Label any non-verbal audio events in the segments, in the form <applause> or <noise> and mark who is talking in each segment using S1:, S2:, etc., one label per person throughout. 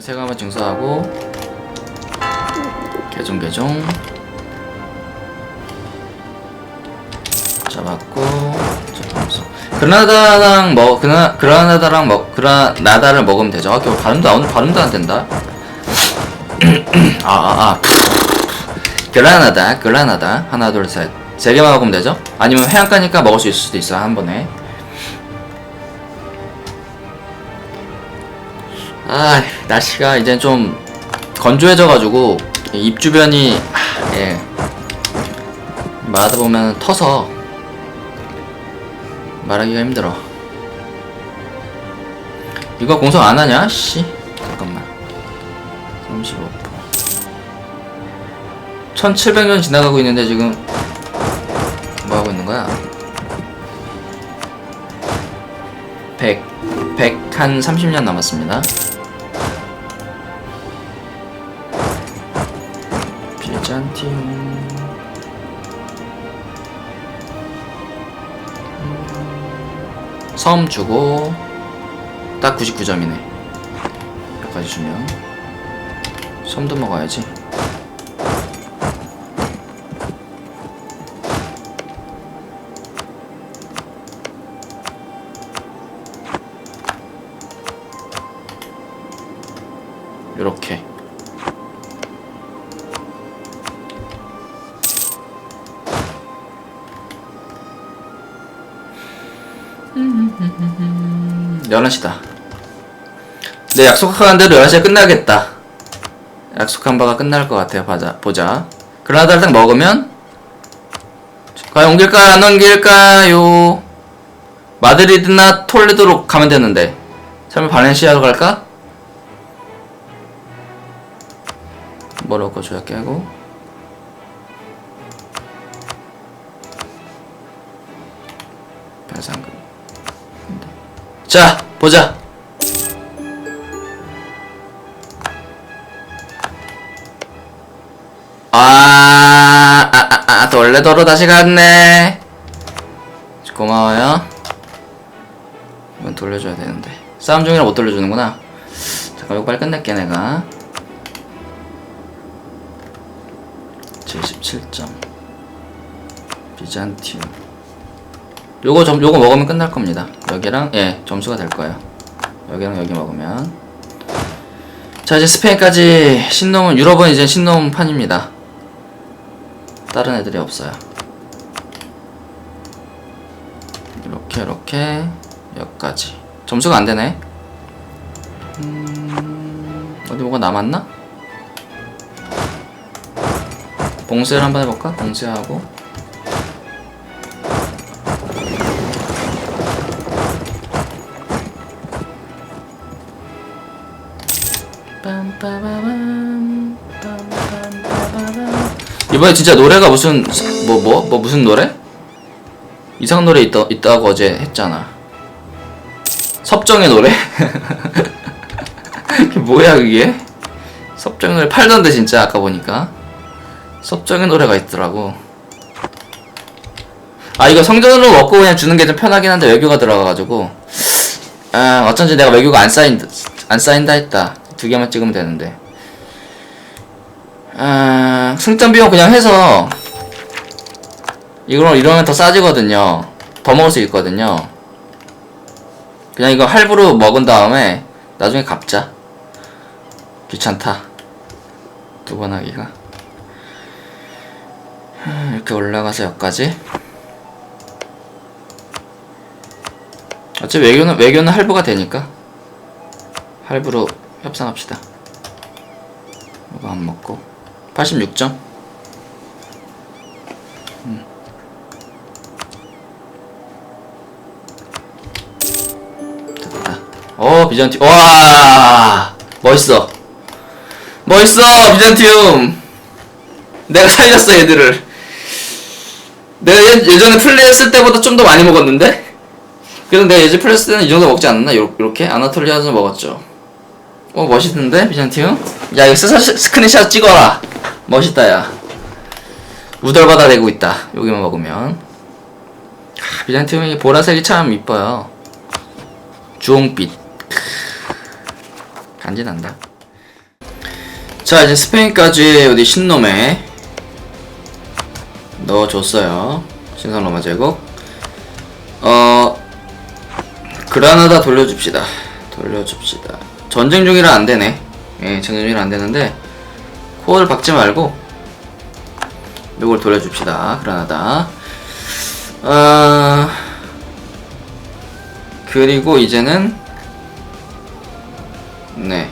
S1: 이거 세가마 증서하고 개종 개종 잡았고. 그라나다랑 먹 그라 그라나다랑 먹 그라나다를 먹으면 되죠. 아, 겨우 발음도 안 발음도 안 된다. 아 아 <clears throat> 아. 그라나다 그라나다 하나 둘 셋 세 개만 먹으면 되죠? 아니면 해안가니까 먹을 수 있을 수도 있어 한 번에. 아 날씨가 이제 좀 건조해져가지고 입 주변이 아, 예 말하다 보면 터서 말하기가 힘들어. 이거 공성 안 하냐? 씨 잠깐만 35% 1700년 지나가고 있는데 지금 뭐 하고 있는 거야? 100 100 한 30년 남았습니다. 비잔티움 섬 주고 딱 99점이네. 여기까지 주면. 섬도 먹어야지 11시다. 내 약속한 대로 11시에 끝나겠다. 약속한 바가 끝날 것 같아요. 보자. 보자. 그라나다를 딱 먹으면 과연 옮길까요? 안 옮길까요? 마드리드나 톨레도로 가면 되는데 설마 바렌시아로 갈까? 모로코 조약 깨고 변상금 자 보자 아, 아, 아, 아, 돌레도로 다시 갔네. 고마워요. 이건 돌려줘야 되는데. 싸움 중이라 못 돌려주는구나. 잠깐, 이거 빨리 끝낼게, 내가. 77점. 비잔티움. 요거 점, 요거 먹으면 끝날 겁니다. 여기랑, 예, 점수가 될 거예요. 여기랑 여기 먹으면. 자, 이제 스페인까지 신놈은, 유럽은 이제 신놈 판입니다. 다른 애들이 없어요. 이렇게 이렇게 여기까지 점수가 안 되네. 음, 어디 뭐가 남았나? 봉쇄를 한번 해볼까? 봉쇄하고 이번에 진짜 노래가 무슨 뭐뭐 뭐 무슨 노래? 이상 노래 있다 있다고 어제 했잖아. 섭정의 노래? <laughs> 뭐야 그게? 섭정의 노래 팔던데 진짜 아까 보니까 섭정의 노래가 있더라고. 아 이거 성전으로 먹고 그냥 주는 게 좀 편하긴 한데 외교가 들어가가지고 아 어쩐지 내가 외교가 안 쌓인 안 쌓인다 했다 두 개만 찍으면 되는데 아, 승점 비용 그냥 해서 이걸 이러면 더 싸지거든요. 더 먹을 수 있거든요. 그냥 이거 할부로 먹은 다음에 나중에 갚자. 귀찮다. 두 번 하기가. 음, 이렇게 올라가서 여기까지. 어차피 외교는 외교는 할부가 되니까 할부로 협상합시다. 이거 안 먹고. 86점. 음. 어, 비잔티. 와! 멋있어. 멋있어, 비잔티움. 내가 살렸어, 얘들을. 내가 예, 예전에 플레이했을 때보다 좀 더 많이 먹었는데? 그래도 내가 예전 플레이했을 때는 이 정도 먹지 않았나? 요, 요렇게? 아나톨리아에서 먹었죠. 어, 멋있는데, 비잔티움? 야, 이거 스사, 스크린샷 찍어라. 멋있다 야. 우덜바다 되고 있다 여기만 먹으면. 아, 비잔티움이 보라색이 참 이뻐요. 주홍빛. 크, 간지난다. 자 이제 스페인까지 어디 신놈에 넣어줬어요. 신성 로마 제국. 어 그라나다 돌려줍시다. 돌려줍시다 전쟁 중이라 안 되네 예 전쟁 중이라 안 되는데 코어를 박지 말고 요걸 돌려줍시다 그라나다 어 그리고 이제는 네.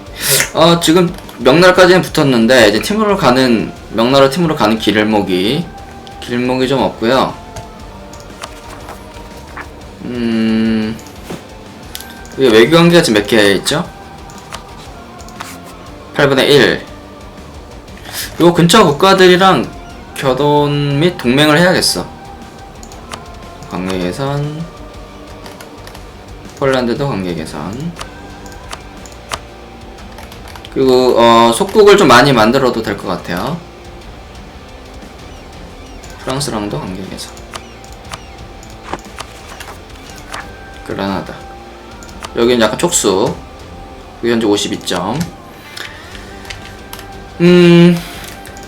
S1: 어, 지금 명나라까지는 붙었는데 이제 팀으로 가는 명나라 팀으로 가는 길목이 길목이 좀 없고요. 음. 외교 관계가 지금 몇 개 있죠? 8분의 1. 요 근처 국가들이랑 결혼 및 동맹을 해야겠어. 관계 개선. 폴란드도 관계 개선. 그리고 어, 속국을 좀 많이 만들어도 될 것 같아요. 프랑스랑도 관계 개선. 그라나다. 여기는 약간 촉수. 여기 현재 52점. 음,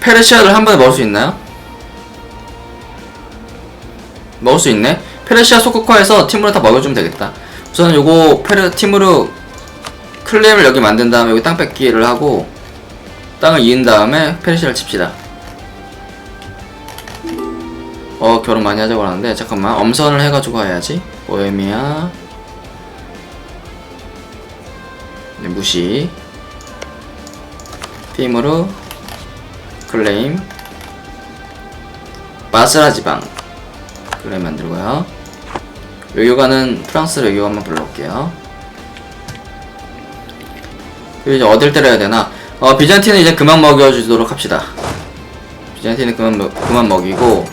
S1: 페르시아를 한 번에 먹을 수 있나요? 먹을 수 있네? 페르시아 속국화해서 팀으로 다 먹여주면 되겠다. 우선 요거 페르 팀으로 클레임을 여기 만든 다음에 여기 땅 뺏기를 하고 땅을 이은 다음에 페르시아를 칩시다. 어 결혼 많이 하자고 하는데 잠깐만 엄선을 해가지고 해야지. 보헤미아 네, 무시 팀으로 클레임 바스라 지방 클레임 만들고요. 외교관은 프랑스 외교관만 불러올게요. 그리고 이제 어딜 때려야 되나? 어, 비잔티는 이제 그만 먹여주도록 합시다. 비잔티는 그만, 먹, 그만 먹이고,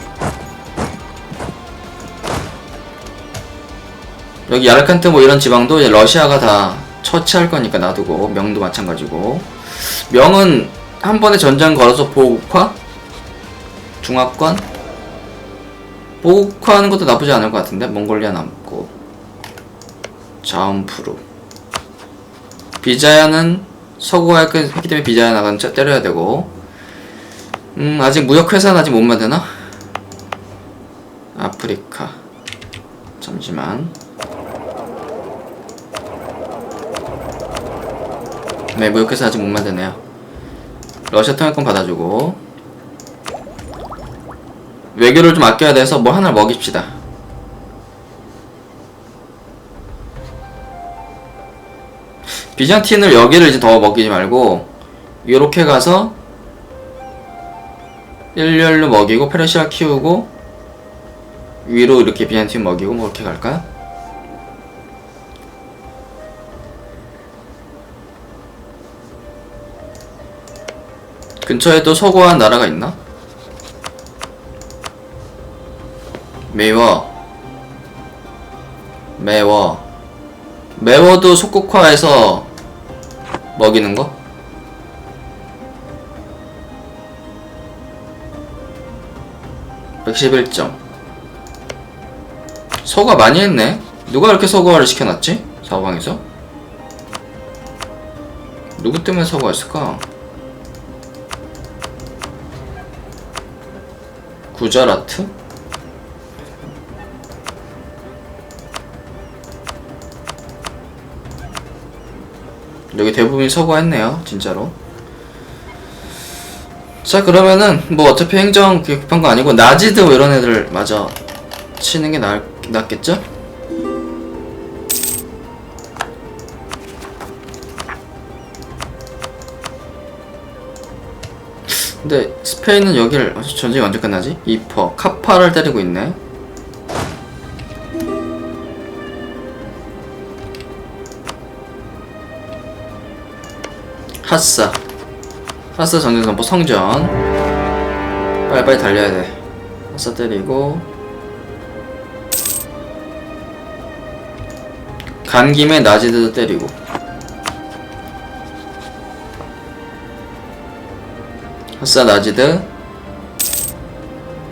S1: 여기 야르칸트 뭐 이런 지방도 이제 러시아가 다 처치할 거니까 놔두고, 명도 마찬가지고. 명은 한 번에 전쟁 걸어서 보국화? 중화권? 보국화 하는 것도 나쁘지 않을 것 같은데? 몽골리아 남고. 자음프루. 비자야는 서구화 했기 때문에 비자야 나가는 차 때려야 되고 음 아직 무역회사는 아직 못 만드나? 아프리카 잠시만 네 무역회사 아직 못 만드네요. 러시아 통역권 받아주고. 외교를 좀 아껴야 돼서 뭐 하나를 먹입시다. 비잔틴을 여기를 이제 더 먹이지 말고 요렇게 가서 일렬로 먹이고 페르시아 키우고 위로 이렇게 비잔틴 먹이고 뭐 이렇게 갈까 근처에 또 서구한 나라가 있나? 매워 매워 매워도 속국화해서 먹이는 거? (111점) 서가 많이 했네 누가 이렇게 서구화를 시켜놨지? 사방에서 누구 때문에 서구화했을까? 구자라트? 여기 대부분이 서구했네요 진짜로 자 그러면은 뭐 어차피 행정 그게 급한 거 아니고 나지드 뭐 이런 애들 마저 치는 게 낫겠죠? 근데 스페인은 어, 전쟁이 언제 끝나지? 이퍼 카파를 때리고 있네. 하싸 하싸 전쟁선포 성전. 빨리빨리 달려야 돼. 하싸 때리고. 간 김에 나지드도 때리고 흑사 나지드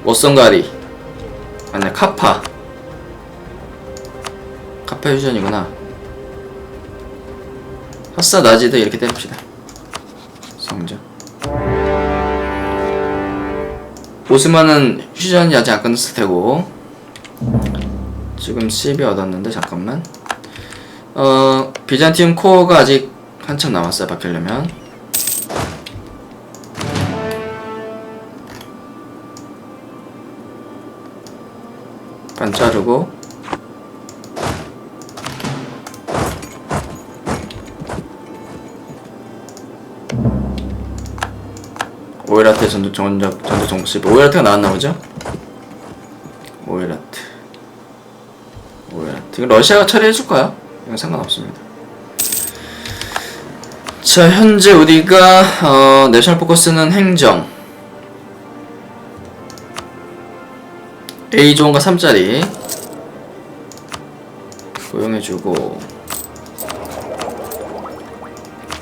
S1: 워성가리 아니 카파. 카파 휴전이구나. 허사 나지드 이렇게 때립시다. 성적. 오스만은 휴전이 아직 안 끝났을 테고. 지금 10이 얻었는데 잠깐만. 어 비잔티움 코어가 아직 한참 남았어요 바뀌려면. 반 자르고. 오일라트 전투 전적 전투 정보실 오일라트가 나왔나 보죠? 오일라트. 오일라트. 이거 러시아가 처리해줄까요? 이건 상관없습니다. 자 현재 우리가 어, 내셔널 포커스는 행정 A존과 3짜리 고용해주고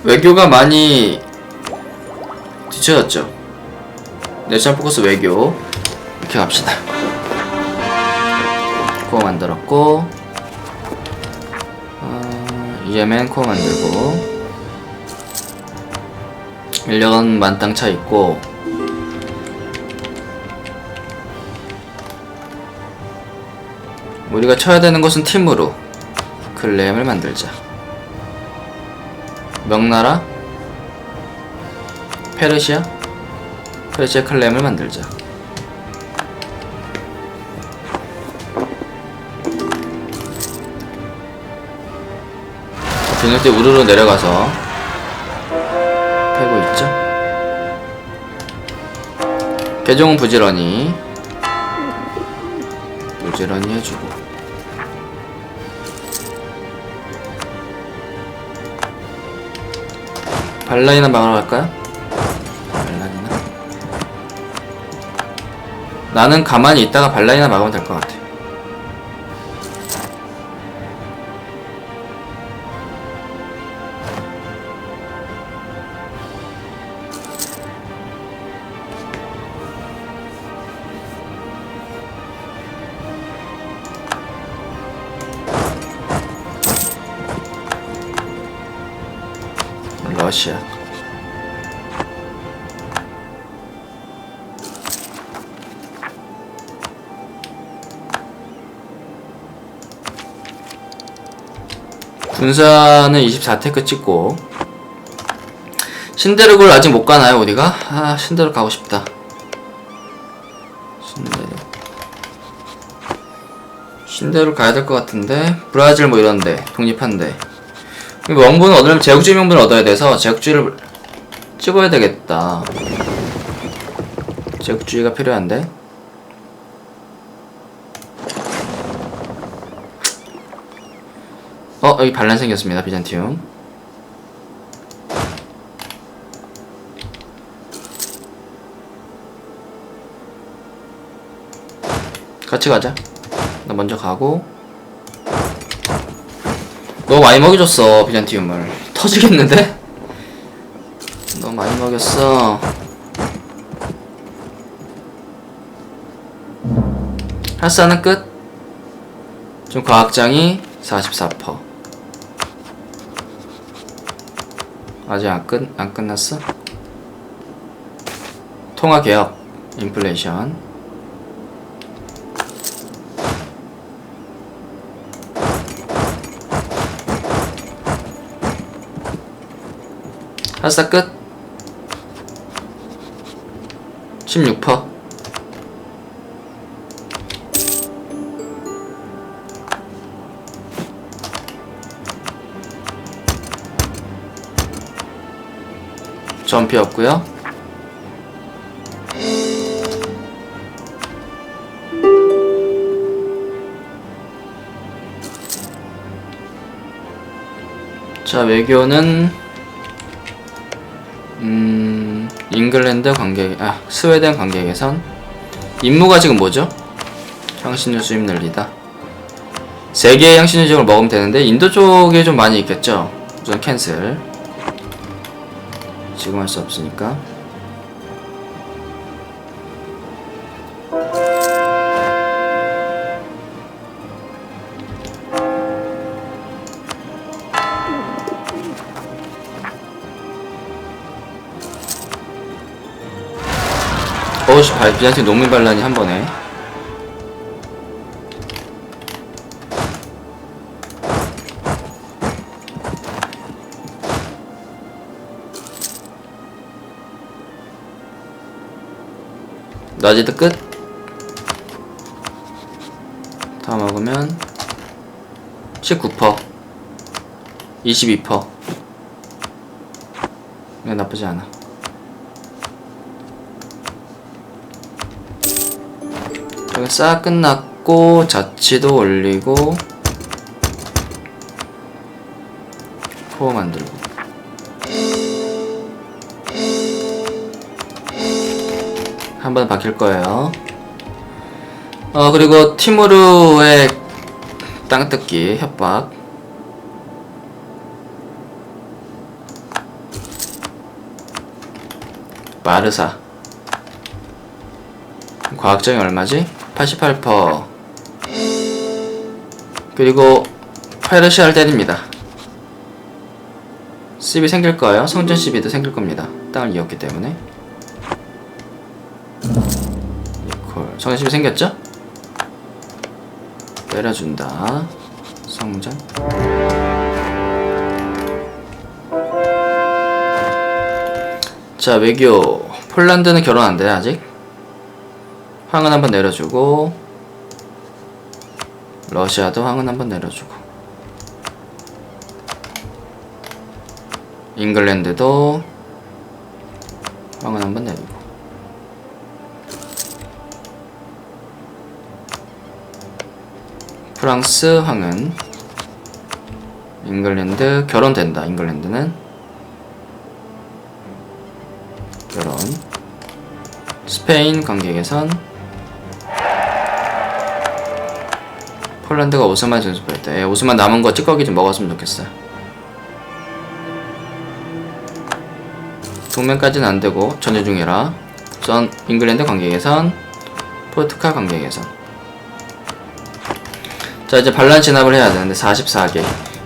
S1: 외교가 많이 뒤쳐졌죠. 내셔널 포커스 외교. 이렇게 갑시다. 코어 만들었고 어, EMN 코어 만들고 인력은 만땅 차 있고 우리가 쳐야 되는 것은 팀으로 클레임을 만들자. 명나라 페르시아 페르시아 클레임을 만들자. 병력대 우르르 내려가서 패고 있죠? 개종은 부지런히 부지런히 해주고 발라이나 막으러 갈까요? 발라이나? 나는 가만히 있다가 발라이나 막으면 될 것 같아. 러시아 군사는 24테크 찍고 신데르골 아직 못 가나요 우리가? 아 신데르 가고 싶다 신데르 신데르 가야 될 것 같은데 브라질 뭐 이런데 독립한데 명분을 얻으려면 제국주의 명분을 얻어야 돼서 제국주의를 찍어야 되겠다. 제국주의가 필요한데. 어 여기 반란 생겼습니다 비잔티움. 같이 가자. 나 먼저 가고. 너무 많이 먹여줬어 비잔티움을 터지겠는데? <laughs> 너무 많이 먹였어 하스하는 끝? 좀 과학장이 44% 아직 안, 끝, 안 끝났어? 통화개혁 인플레이션. 하사 끝. 16% 전피 없고요 자 외교는 음, 잉글랜드 관계, 아, 스웨덴 관계 개선. 임무가 지금 뭐죠? 향신료 수입 늘리다. 세계의 향신료 지역을 먹으면 되는데, 인도 쪽에 좀 많이 있겠죠? 우선 캔슬. 지금 할수 없으니까. 어 오씨 비잔틴 농민 반란이 한 번에 나지드 끝. 다 먹으면 19%, 22%. 이거 나쁘지 않아. 여기 싹 끝났고 자치도 올리고 코어 만들고 한 번 바뀔 거예요. 어 그리고 티무르의 땅뜯기 협박 마르사 과학적인 얼마지? 88% 그리고 페르시아를 때립니다. 씹이 생길 거예요. 성전 씹이도 생길 겁니다. 땅을 이었기 때문에. 씹이 생겼죠? 때려준다. 성전. 자, 외교. 폴란드는 결혼 안 돼, 아직? 황은 한번 내려주고 러시아도 황은 한번 내려주고 잉글랜드도 황은 한번 내리고 프랑스 황은 잉글랜드 결혼된다 잉글랜드는 결혼 스페인 관계 개선 폴란드가 오스만 선수할 때 예, 오스만 남은 거 찌꺼기 좀 먹었으면 좋겠어요. 동맹까지는 안 되고 전제 중이라 전 잉글랜드 관계 개선, 포르투갈 관계 개선. 자 이제 반란 진압을 해야 되는데 44개.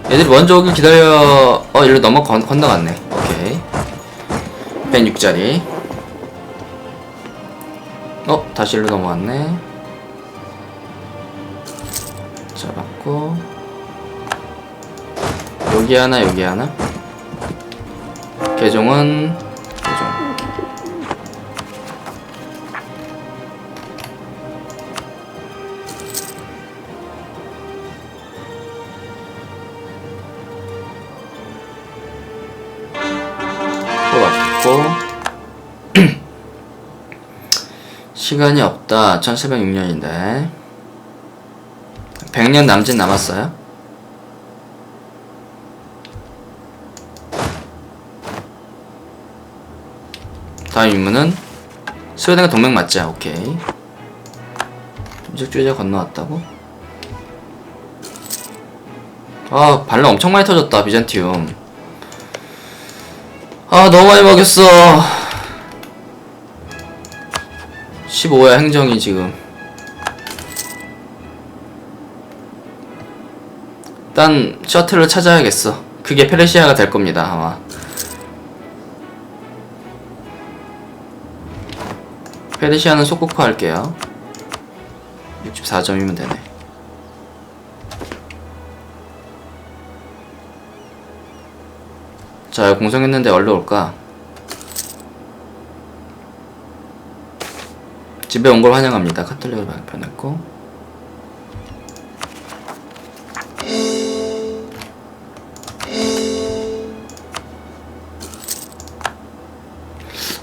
S1: 얘들이 먼저 오길 기다려. 어 일로 넘어 건, 건너갔네. 오케이. 106짜리. 어 다시 일로 넘어왔네. 잡았고 여기 하나 여기 하나 개종은 시간이 없다. 1706년인데. 100년 남짓 남았어요? 다음 임무는 스웨덴과 동맹 맞자 오케이. 민족주의자 건너왔다고? 아 발로 엄청 많이 터졌다 비잔티움. 아 너무 많이 먹였어 15야 행정이 지금 일단 셔틀을 찾아야겠어. 그게 페르시아가 될 겁니다, 아마. 페르시아는 소쿠쿠 할게요. 64점이면 되네. 자, 공성했는데 얼른 올까? 집에 온 걸 환영합니다. 카톨릭을 발표했고.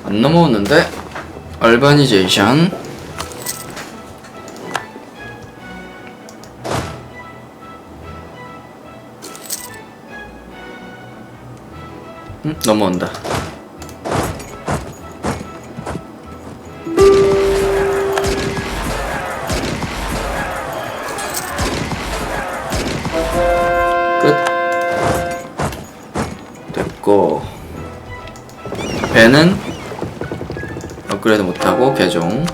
S1: 안 넘어오는데 얼바니제이션 음, 넘어온다 개종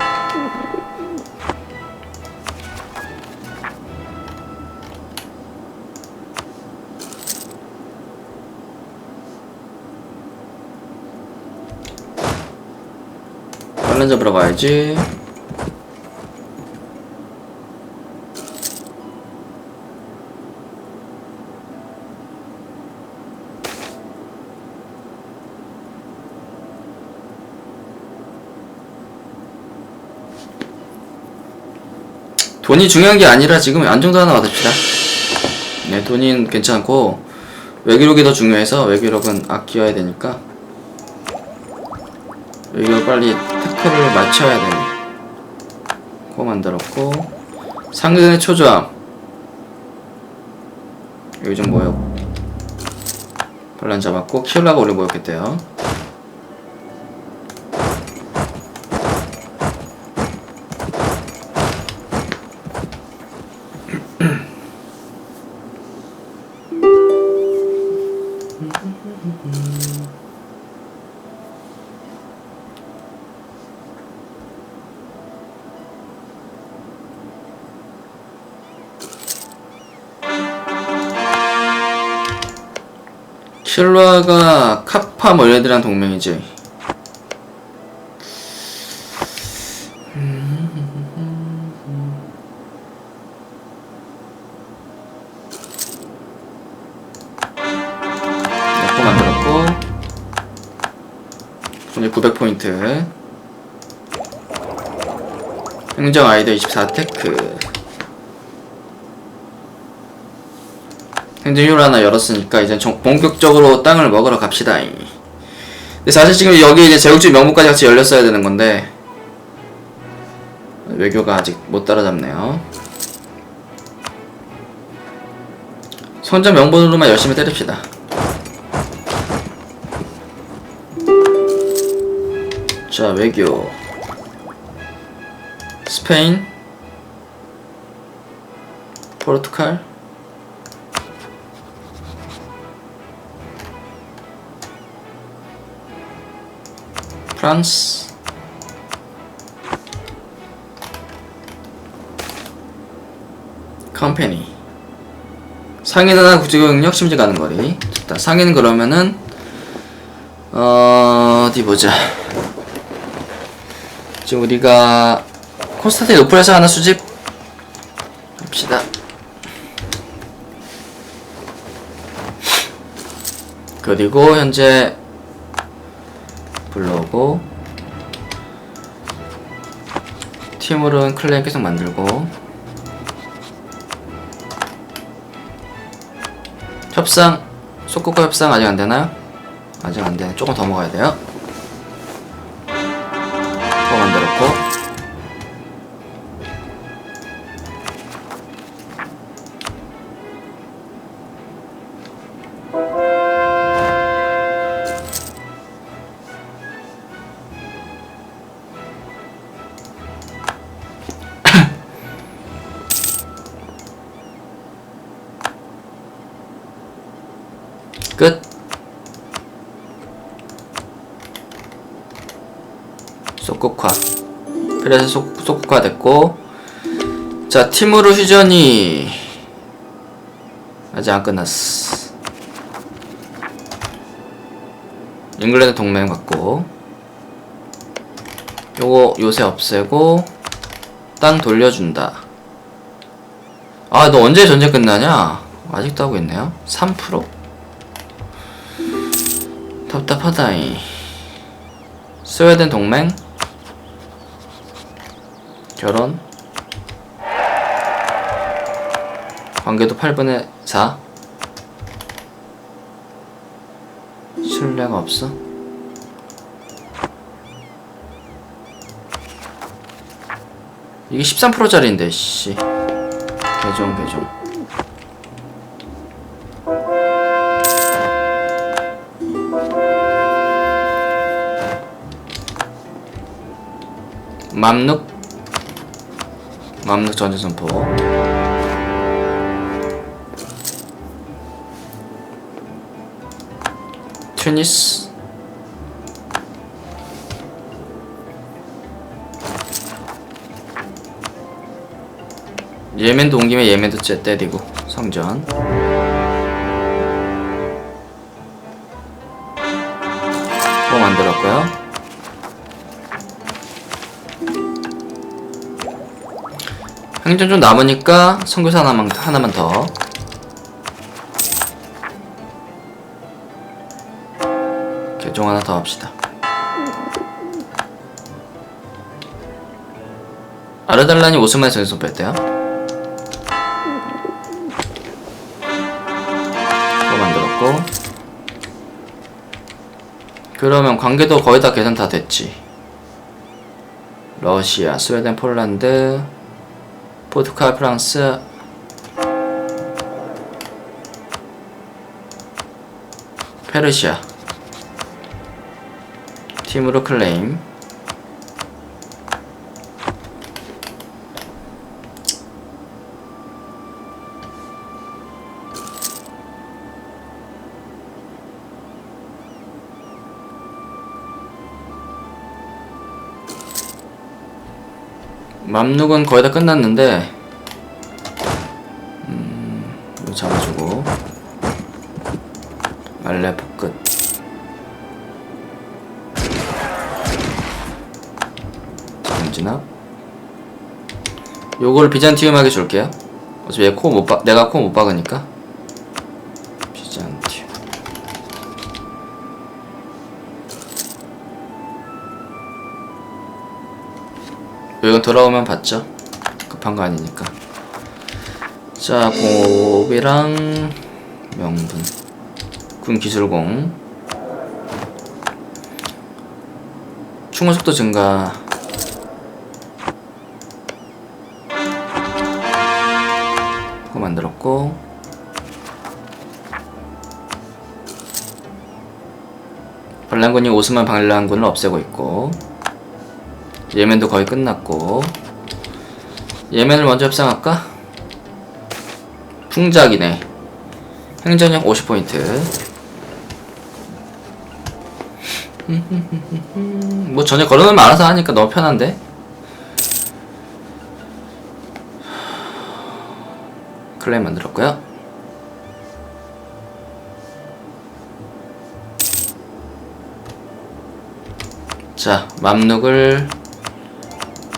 S1: 반란 잡으러 가야지. 돈이 중요한 게 아니라 지금 안정도 하나 받읍시다. 네, 돈은 괜찮고 외교력이 더 중요해서 외교력은 아껴야 되니까 외교력 빨리 태클을 맞춰야 되네. 코 만들었고 상근의 초조함 여기 좀 모였고 반란 잡았고 키울라가 오래 모였겠대요. 킬러가 카파 뭐 얘네들이랑 동맹이지. 코 만들었고. 이제 900포인트. 행정 아이디어 24테크 행정휴를 하나 열었으니까 이제 정- 본격적으로 땅을 먹으러 갑시다. 근데 사실 지금 여기 이제 제국주의 명부까지 같이 열렸어야 되는 건데 외교가 아직 못 따라잡네요. 선전 명분으로만 열심히 때립시다. 자 외교 스페인 포르투갈 프랑스. 컴퍼니. 상인 하나 구조경력 심지 가는 거리. 좋다. 상인은 그러면은 어 어디 보자. 지금 우리가 콘스탄틴 노플에서 하나 수집 합시다. 그리고 현재 불러오고 팀으로는 클랜 계속 만들고 협상 속국과 협상 아직 안 되나요? 아직 안 돼. 조금 더 먹어야 돼요. 끝. 속국화. 그래서 속, 속국화 됐고. 자, 팀으로 휴전이 아직 안 끝났어. 잉글랜드 동맹 받고. 요거 요새 없애고 땅 돌려준다. 아, 너 언제 전쟁 끝나냐? 아직도 하고 있네요. 3%? 답답하다이. 스웨덴 동맹? 결혼? 관계도 8분의 4 신뢰가 없어? 이게 13%짜리인데 씨. 개종 개종 맘눅 맘눅 전자선포. 튜니스? 예멘도 온 김에 예멘도 째 때리고 성전 행정 좀 남으니까 선교사 하나만, 하나만 더. 개종 하나 더 합시다. 아르달란이 오스만의 전선 뺐대요. 또 만들었고. 그러면 관계도 거의 다 계산 다 됐지. 러시아, 스웨덴, 폴란드, 포르투갈, 프랑스, 페르시아. 팀으로 클레임. 맘룩은 거의 다 끝났는데 음, 이거 잡아주고. 알레포 끝 전진압 요걸 비잔티움하게 줄게요. 어차피 얘 코 못 박, 내가 코 못 박으니까 돌아오면 봤죠? 급한 거 아니니까. 자 공업이랑 명분. 군 기술공. 충원 속도 증가. 그거 만들었고. 반란군이 오스만 반란군을 없애고 있고 예멘도 거의 끝났고. 예멘을 먼저 협상할까? 풍작이네. 행전력 50포인트. <laughs> 뭐 전에 걸어놓으면 알아서 하니까 너무 편한데? 클레임 만들었고요. 자 맘룩을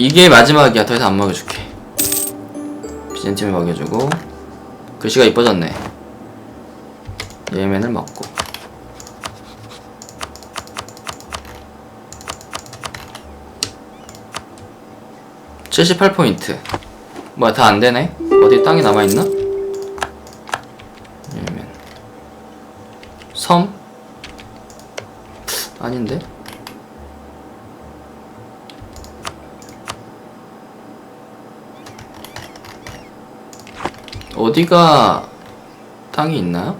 S1: 이게 마지막이야. 더 이상 안 먹여줄게. 비젠팀을 먹여주고. 글씨가 이뻐졌네. 예멘을 먹고. (78포인트) 뭐야 다 안되네? 어디 땅이 남아있나? 예멘 섬? 아닌데? 어디가 땅이 있나요?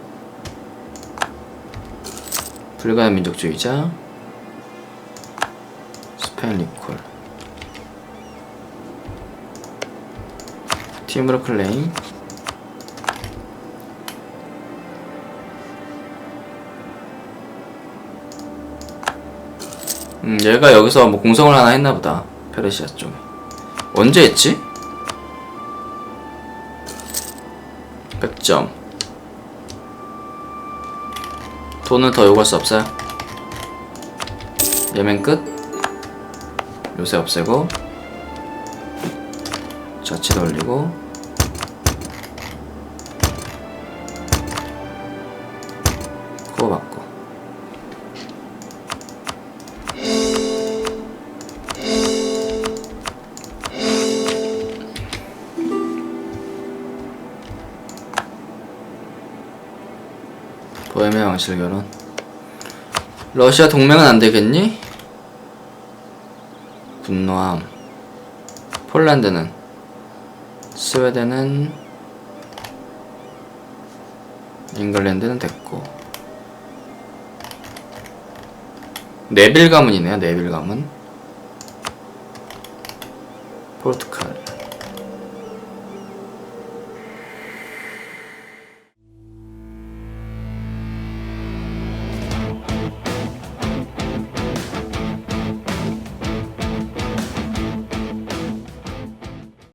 S1: 불가한 민족주의자 스페인 리콜 팀으로 클레임 음 얘가 여기서 뭐 공성을 하나 했나보다 페르시아 쪽에 언제 했지? 100점. 돈은 더 요구할 수 없어요. 예멘 끝. 요새 없애고 자치도 올리고. 코어 받고 보헤미아 왕실 결혼? 러시아 동맹은 안 되겠니? 분노함. 폴란드는? 스웨덴은? 잉글랜드는 됐고. 네빌 가문이네요 네빌 가문 포르투갈